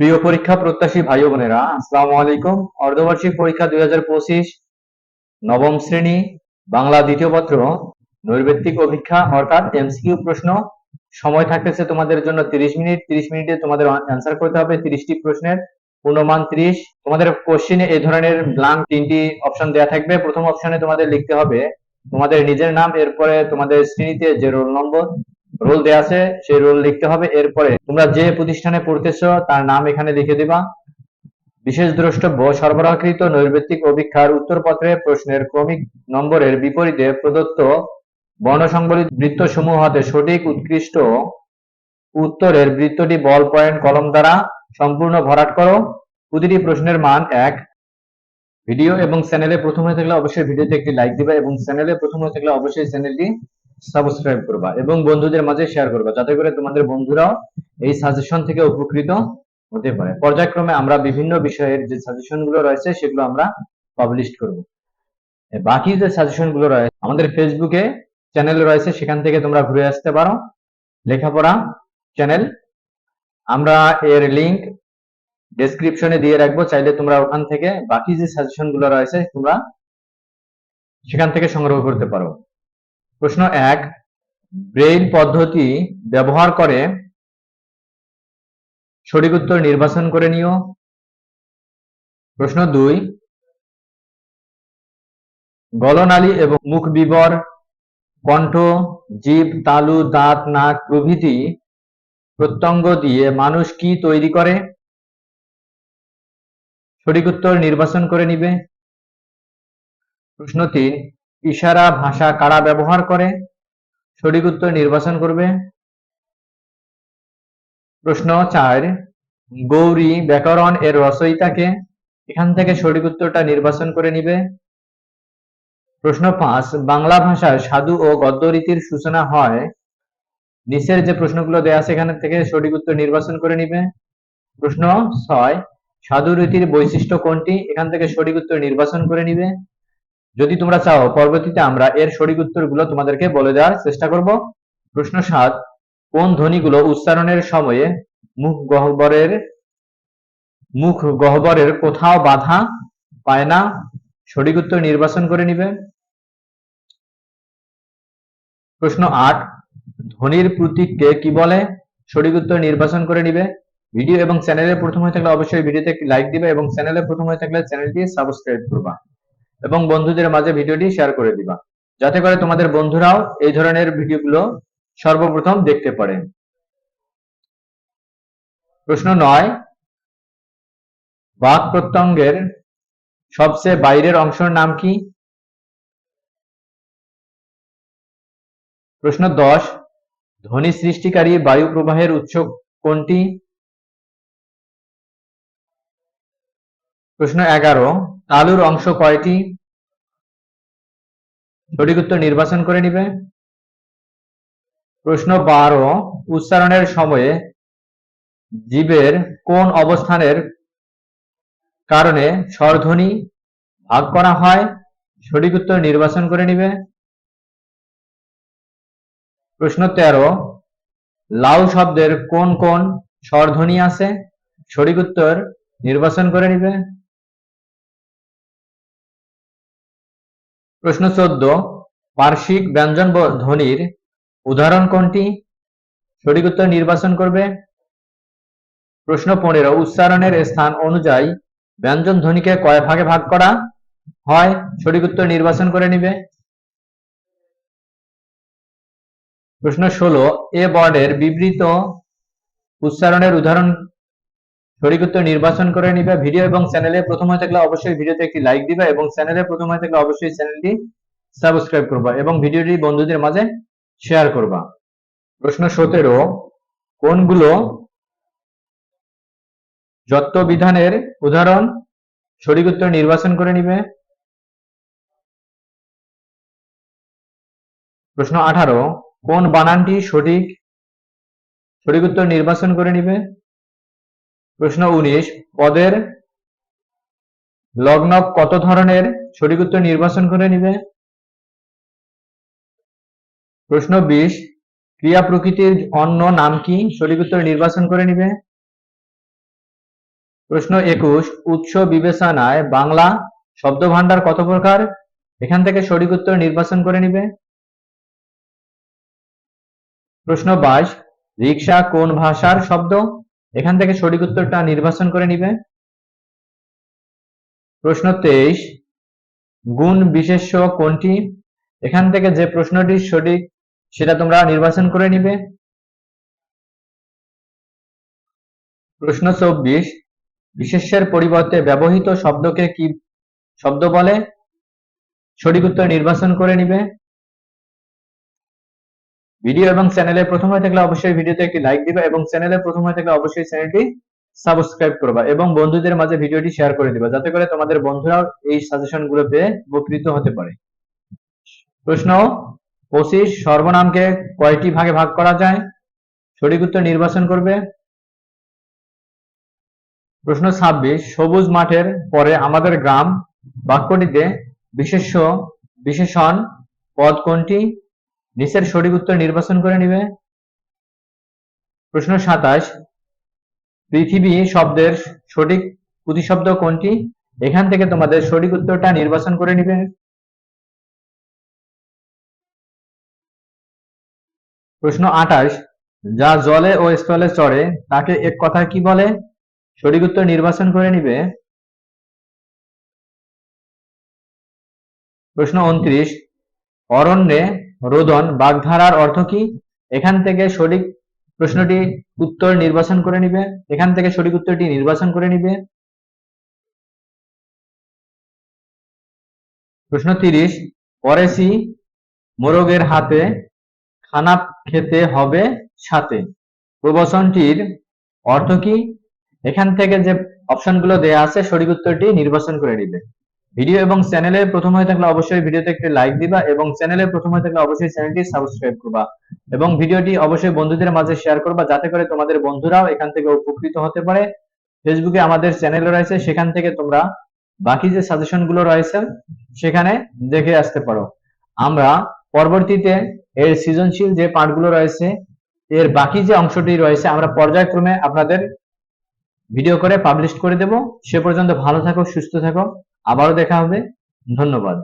প্রিয় পরীক্ষা প্রত্যাশী ভাই বোনেরা, আসসালামু আলাইকুম। অর্ধবার্ষিক পরীক্ষা দুই হাজার পঁচিশ, নবম শ্রেণি, বাংলা দ্বিতীয় পত্র নৈর্ব্যক্তিক অভিক্ষা, অর্থাৎ এমসিকিউ প্রশ্ন। সময় থাকতেছে তোমাদের জন্য তিরিশ মিনিট, তিরিশ মিনিটে তোমাদের অ্যান্সার করতে হবে তিরিশটি প্রশ্নের, পূর্ণমান ত্রিশ। তোমাদের কোশ্চিনে এই ধরনের ব্লাঙ্ক তিনটি অপশন দেওয়া থাকবে। প্রথম অপশনে তোমাদের লিখতে হবে তোমাদের নিজের নাম, এরপরে তোমাদের শ্রেণীতে যে রোল নম্বর রোল দেয়া আছে, সেই রোল লিখতে হবে। এরপরে তোমরা যে প্রতিষ্ঠানে পড়তেছো, তার নাম এখানে লিখে দিবা। বিশেষ দ্রষ্টব্য, সরবরাহকৃত নৈর্ব্যক্তিক অভিক্ষার উত্তরপত্রে প্রশ্নের ক্রমিক নম্বরের বিপরীতে প্রদত্ত বর্ণসংবলিত বৃত্তসমূহ হতে সঠিক, উৎকৃষ্ট উত্তরের বৃত্তটি বল পয়েন্ট কলম দ্বারা সম্পূর্ণ ভরাট করো। প্রতিটি প্রশ্নের মান এক। ভিডিও এবং চ্যানেলে প্রথম হয়ে থাকলে অবশ্যই ভিডিওতে একটি লাইক দিবা এবং চ্যানেলে প্রথম হয়ে থাকলে অবশ্যই চ্যানেলটি সাবস্ক্রাইব করবা এবং বন্ধুদের মাঝে শেয়ার করবা, যাতে করে তোমাদের বন্ধুরাও এই সাজেশন থেকে উপকৃত হতে পারে। পর্যায়ক্রমে আমরা বিভিন্ন বিষয়ের যে সাজেশনগুলো রয়েছে, সেগুলো আমরা পাবলিশ করব। বাকি যে সাজেশনগুলো রয়েছে, আমাদের ফেসবুকে চ্যানেল রয়েছে, সেখান থেকে তোমরা ঘুরে আসতে পারো। লেখাপড়া চ্যানেল আমরা এর লিংক ডেসক্রিপশনে দিয়ে রাখব, চাইলে তোমরা ওখান থেকে বাকি যে সাজেশনগুলো রয়েছে, তোমরা সেখান থেকে সংগ্রহ করতে পারো। প্রশ্ন এক ব্রেইল পদ্ধতি ব্যবহার করে সঠিক উত্তর নির্বাচন করে নিও। প্রশ্ন দুই, গলনালী এবং মুখ বিবর, কণ্ঠ জিভ তালু, দাঁত, নাক প্রভৃতি প্রত্যঙ্গ দিয়ে মানুষ কি তৈরি করে? সঠিক উত্তর নির্বাচন করে নিবে। প্রশ্ন তিন ইশারা ভাষা কারা ব্যবহার করে? সঠিক উত্তর নির্বাচন করবে। প্রশ্ন চার, গৌরী ব্যাকরণ এর রচয়িতাকে এখান থেকে সঠিক উত্তরটা নির্বাচন করে নিবে। প্রশ্ন পাঁচ, বাংলা ভাষায় সাধু ও গদ্য রীতির সূচনা হয়। নিচের যে প্রশ্নগুলো দেয়া আছে এখান থেকে সঠিক উত্তর নির্বাচন করে নিবে। প্রশ্ন ছয়, সাধু রীতির বৈশিষ্ট্য কোনটি? এখান থেকে সঠিক উত্তর নির্বাচন করে নিবে। যদি তোমরা চাও, পরবর্তীতে আমরা এর সঠিক উত্তরগুলো তোমাদেরকে বলে দেওয়ার চেষ্টা করব। প্রশ্ন সাত, কোন ধ্বনিগুলো উচ্চারণের সময়ে মুখ গহ্বরের মুখ গহ্বরের কোথাও বাধা পায় না? সঠিক উত্তর নির্বাচন করে নিবে। প্রশ্ন আট, ধ্বনির প্রতীককে কি বলে? সঠিক উত্তর নির্বাচন করে নিবে। ভিডিও এবং চ্যানেলে প্রথম হয়ে থাকলে অবশ্যই ভিডিওতে লাইক দিবে এবং চ্যানেলে প্রথম হয়ে থাকলে চ্যানেলটি সাবস্ক্রাইব করবা। এবং বন্ধুদের মাঝে ভিডিওটি শেয়ার করে দিবা। যাতে করে তোমাদের বন্ধুরাও এই ধরনের ভিডিওগুলো সর্বপ্রথম দেখতে পারে। প্রশ্ন নয়, বাক প্রত্যঙ্গের সবচেয়ে বাইরের অংশের নাম কি? প্রশ্ন দশ, ধ্বনি সৃষ্টিকারী বায়ু প্রবাহের উৎস কোনটি? প্রশ্ন এগারো তালুর অংশ কয়টি? সঠিক উত্তর নির্বাচন করে নিবে। প্রশ্ন বারো, উচ্চারণের সময়ে জীবের কোন অবস্থানের কারণে স্বরধ্বনি ভাগ করা হয়? সঠিক উত্তর নির্বাচন করে নিবে। প্রশ্ন তেরো, লাউ শব্দের কোন কোন স্বরধ্বনি আছে? সঠিক উত্তর নির্বাচন করে নিবে। প্রশ্ন চোদ্দ পার্শ্বিক ব্যঞ্জন ধ্বনির উদাহরণ কোনটি? সঠিক উত্তর নির্বাচন করবে। প্রশ্ন পনেরো, উচ্চারণের স্থান অনুযায়ী ব্যঞ্জন ধ্বনিকে কয় ভাগে ভাগ করা হয়? সঠিক উত্তর নির্বাচন করে নিবে। প্রশ্ন ষোলো, এ বর্ডের বিবৃত উচ্চারণের উদাহরণ সঠিক উত্তর নির্বাচন করে নিবে ভিডিও এবং চ্যানেলে। প্রথম হয়ে থাকলে অবশ্যই ভিডিওতে একটি লাইক দিবে এবং চ্যানেলে প্রথম হয়ে থাকলে অবশ্যই চ্যানেলটি সাবস্ক্রাইব করবা এবং ভিডিওটি বন্ধুদের মাঝে শেয়ার করবা। প্রশ্ন সতেরো, কোনগুলো বিধানের উদাহরণ সঠিক উত্তর নির্বাচন করে নিবে? প্রশ্ন আঠারো, কোন বানানটি সঠিক সঠিক উত্তর নির্বাচন করে নিবে? প্রশ্ন উনিশ, পদের লগ্ন কত ধরনের? সঠিক উত্তর নির্বাচন করে নিবে। প্রশ্ন বিশ, ক্রিয়া প্রকৃতির অন্য নাম কি? সঠিক উত্তর নির্বাচন করে নিবে। প্রশ্ন একুশ, উৎস বিবেচনায় বাংলা শব্দ ভান্ডার কত প্রকার? এখান থেকে সঠিক উত্তর নির্বাচন করে নিবে। প্রশ্ন বাইশ, রিক্সা কোন ভাষার শব্দ? এখান থেকে সঠিক উত্তরটা নির্বাচন করে নিবে। প্রশ্ন তেইশ, গুণ বিশেষ্য কোনটি? এখান থেকে যে প্রশ্নটি সঠিক, সেটা তোমরা নির্বাচন করে নিবে। প্রশ্ন চব্বিশ, বিশেষ্যের পরিবর্তে ব্যবহৃত শব্দকে কি শব্দ বলে? সঠিক উত্তর নির্বাচন করে নিবে। ভিডিও এবং চ্যানেলে প্রথম হয়ে থাকলে অবশ্যই ভিডিওতে একটি লাইক দিবা এবং চ্যানেলে প্রথম হয়ে থাকলে অবশ্যই চ্যানেলটি সাবস্ক্রাইব করবা এবং বন্ধুদের মাঝে ভিডিওটি শেয়ার করে দিবা যাতে করে তোমাদের বন্ধুরাও এই সাজেশনগুলো পেয়ে উপকৃত হতে পারে। প্রশ্ন, পঁচিশ, সর্বনামকে কয়টি ভাগে ভাগ করা যায়? সঠিক উত্তর নির্বাচন করবে। প্রশ্ন ছাব্বিশ, সবুজ মাঠের পরে আমাদের গ্রাম, বাক্যটিতে বিশেষ্য, বিশেষণ, পদ কোনটি? নিচের সঠিক উত্তর নির্বাচন করে নিবে। প্রশ্ন সাতাশ। পৃথিবী শব্দের সঠিক প্রতিশব্দ কোনটি? এখান থেকে তোমাদের সঠিক উত্তরটা নির্বাচন করে নিবে। প্রশ্ন আঠাশ। যা জলে ও স্থলে চড়ে, তাকে এক কথায় কি বলে? সঠিক উত্তর নির্বাচন করে নিবে। প্রশ্ন উনত্রিশ। অরণ্যে রোদন, বাগধারার অর্থ কি? এখান থেকে সঠিক প্রশ্নটি উত্তর নির্বাচন করে নিবে। এখান থেকে সঠিক উত্তরটি নির্বাচন করে নিবে। প্রশ্ন তিরিশ পরেছি মোরগের হাতে খানা খেতে হবে সাথে। প্রবচনটির অর্থ কি? এখান থেকে যে অপশনগুলো দেয়া আছে, সঠিক উত্তরটি নির্বাচন করে নিবে। ভিডিও এবং চ্যানেলে প্রথম হয়ে থাকলে অবশ্যই ভিডিওতে একটি লাইক দিবা এবং চ্যানেলে প্রথম হয়ে থাকলে অবশ্যই চ্যানেলটি সাবস্ক্রাইব করবা এবং ভিডিওটি অবশ্যই বন্ধুদের মাঝে শেয়ার করবা যাতে করে তোমাদের বন্ধুরাও এখান থেকে উপকৃত হতে পারে। ফেসবুকে আমাদের চ্যানেল রয়েছে, সেখান থেকে তোমরা বাকি যে সাজেশনগুলো রয়েছে, সেখানে দেখে আসতে পারো। আমরা পরবর্তীতে এর সৃজনশীল যে পাঠগুলো রয়েছে, এর বাকি যে অংশটি রয়েছে, আমরা পর্যায়ক্রমে আপনাদের ভিডিও করে পাবলিশ করে দেব। সে পর্যন্ত ভালো থাকো, সুস্থ থাকো। আবারও দেখা হবে। ধন্যবাদ।